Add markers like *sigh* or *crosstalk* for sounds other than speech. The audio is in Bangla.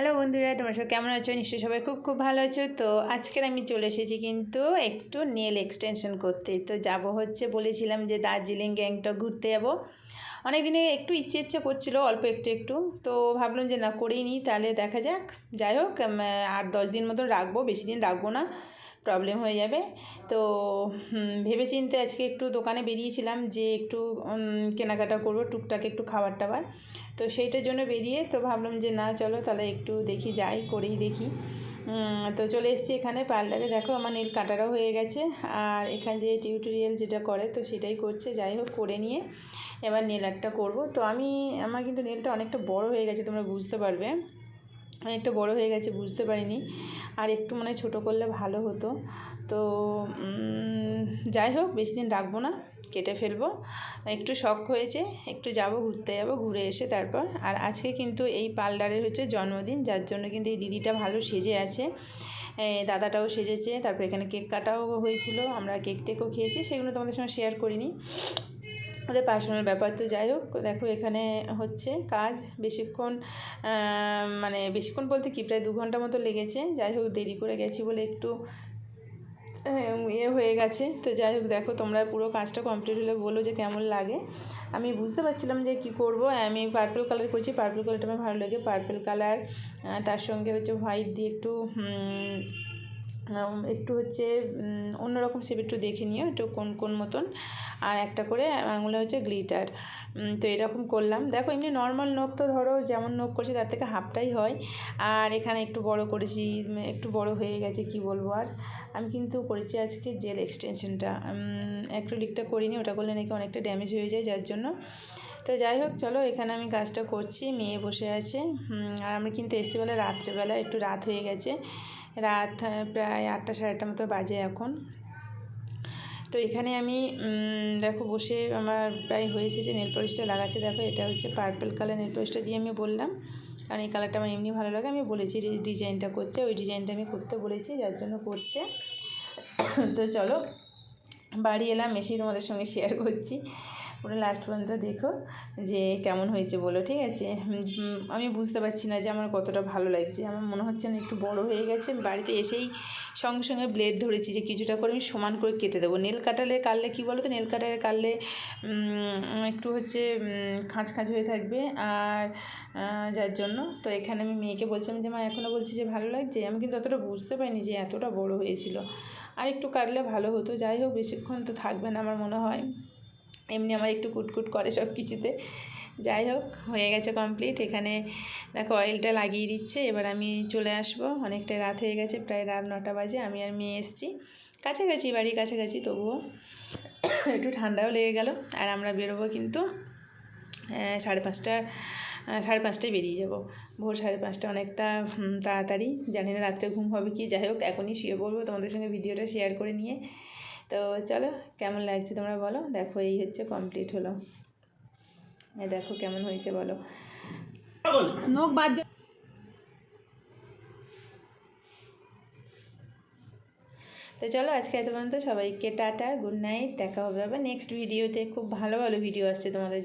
হ্যালো বন্ধুরা, তোমার সব কেমন আছো? নিশ্চয়ই সবাই খুব খুব ভালো আছো। তো আজকের আমি চলে এসেছি কিন্তু একটু নেল এক্সটেনশন করতে। তো যাব হচ্ছে বলেছিলাম যে দার্জিলিং, গ্যাংটক ঘুরতে যাব। অনেক দিনে একটু ইচ্ছে ইচ্ছে করছিল, অল্প একটু একটু। তো ভাবলাম যে না করেই নিই, তাহলে দেখা যাক। যাই হোক আর দশ দিন মতন রাখব, বেশি দিন রাখব না। প্রবলেম হয়ে যাবে। তো ভেবে চিনতে আজকে একটু দোকানে বেরিয়েছিলাম যে একটু কেনাকাটা করব, টুকটাক একটু খাবার টাবার তো সেইটার জন্য বেরিয়ে তো ভাবলাম যে না, চলো তাহলে একটু দেখি, যাই, করেই দেখি। তো চলে এসেছি এখানে পার্লারে। দেখো, আমার নীল কাটারও হয়ে গেছে। আর এখানে যে টিউটোরিয়াল যেটা করে, তো সেটাই করছে। যাই হোক, করে নিয়ে এবার নেল আর্টটা করব। তো আমি, আমার কিন্তু নেলটা অনেকটা বড় হয়ে গেছে, তোমরা বুঝতে পারবে। অনেকটা বড় হয়ে গেছে, বুঝতে পারিনি। আর একটু মানে ছোটো করলে ভালো হতো। তো যাই হোক, বেশি দিন রাখব না, কেটে ফেলব। একটু শখ হয়েছে, একটু যাব, ঘুরতে যাব, ঘুরে এসে তারপর। আর আজকে কিন্তু এই পার্লারের হচ্ছে জন্মদিন, যার জন্য কিন্তু এই দিদিটা ভালো সেজে আছে। দাদাটাও সেজেছে, তারপর এখানে কেক কাটাও হয়েছিল, আমরা কেক টেকও খেয়েছি, সেগুলো তোমাদের সঙ্গে শেয়ার করিনি। ওদের পার্সোনাল ব্যাপার তো যাই হোক, দেখো এখানে হচ্ছে কাজ বেশিক্ষণ মানে বেশিক্ষণ বলতে কি, প্রায় দু ঘণ্টা মতো লেগেছে। যাই হোক, দেরি করে গেছি বলে একটু ইয়ে হয়ে গেছে। তো যাই হোক, দেখো তোমরা পুরো কাজটা কমপ্লিট হলে বলো যে কেমন লাগে। আমি বুঝতে পারছিলাম যে কি করব, আমি পার্পল কালার করছি পার্পল কালারটা আমার ভালো লাগে। পার্পল কালার তার সঙ্গে হচ্ছে হোয়াইট দিয়ে একটু একটু হচ্ছে উম, অন্যরকম শেপ একটু দেখে নিও একটু কোন কোন মতন। আর একটা করে আঙুলে হচ্ছে গ্লিটার তো এরকম করলাম। দেখো এমনি নর্মাল নখ তো ধরো যেমন নখ করছি তার থেকে হাফটাই হয়। আর এখানে একটু বড় করেছি একটু বড় হয়ে গেছে কি বলব আর? আমি কিন্তু করেছি আজকে জেল এক্সটেনশনটা অ্যাক্রিলিকটা করিনি ওটা করলে নাকি অনেকটা ড্যামেজ হয়ে যায় যার জন্য। তো যাই হোক চলো এখানে আমি কাজটা করছি মেয়ে বসে আছে। আর আমি কিন্তু এসছি বলে রাত্রেবেলা একটু রাত হয়ে গেছে। রাত প্রায় আটটা, সাড়ে আটটা মতো বাজে এখন। তো এখানে আমি দেখো বসে আমার প্রায় হয়েছে যে নেল পলিশটা লাগাচ্ছে। দেখো এটা হচ্ছে পার্পল কালার নেল পলিশটা দিয়ে আমি বললাম। কারণ এই কালারটা আমার এমনি ভালো লাগে, আমি বলেছি ডিজাইনটা করছে ওই ডিজাইনটা আমি করতে বলেছি, যার জন্য করছে। *coughs* তো চলো, বাড়ি এলাম, এসেই তোমাদের সঙ্গে শেয়ার করছি। পুরো লাস্ট পর্যন্ত দেখো যে কেমন হয়েছে বলো, ঠিক আছে? আমি বুঝতে পারছি না যে আমার কতটা ভালো লাগছে। আমার মনে হচ্ছে না একটু বড় হয়ে গেছে। বাড়িতে এসেই সঙ্গে সঙ্গে ব্লেড ধরেছি যে কিছুটা করে আমি সমান করে কেটে দেবো। নেল কাটালে কাটলে কী বলো তো? নেল কাটালে কাটলে একটু হচ্ছে খাঁচ খাঁচ হয়ে থাকবে। আর যার জন্য তো এখানে আমি মেয়েকে বলছিলাম যে, মা এখনও বলছি যে ভালো লাগছে? আমি কিন্তু অতটা বুঝতে পারিনি যে এতটা বড় হয়েছিল। আর একটু কাটলে ভালো হতো। যাই হোক, বেশিক্ষণ তো থাকবে না আমার মনে হয়। এমনি আমার একটু কুটকুট করে সব কিছুতে। যাই হোক, হয়ে গেছে কমপ্লিট এখানে দেখো অয়েলটা লাগিয়ে দিচ্ছে। এবার আমি চলে আসব। অনেকটা রাত হয়ে গেছে, প্রায় রাত নটা বাজে। আমি আর মেয়ে এসেছি। কাছাকাছি বাড়ির কাছাকাছি তবুও *coughs* একটু ঠান্ডাও লেগে গেল। আর আমরা বেরোবো কিন্তু সাড়ে পাঁচটা সাড়ে পাঁচটায় বেরিয়ে যাব। ভোর সাড়ে পাঁচটা অনেকটা তাড়াতাড়ি। জানি না রাত্রে ঘুম হবে কি। যাই হোক, এখনই শুয়ে পড়ব। তোমাদের সঙ্গে ভিডিওটা শেয়ার করে নিয়ে। তো চলো কেমন লাগছে তোমরা বলো? দেখো এই হচ্ছে কমপ্লিট হলো। দেখো কেমন হয়েছে বলো। নখ বাদ তো চলো আজকে এত পর্যন্ত সবাইকে টাটা গুড নাইট দেখা হবে আবার নেক্সট ভিডিওতে খুব ভালো ভালো ভিডিও আসছে তোমাদের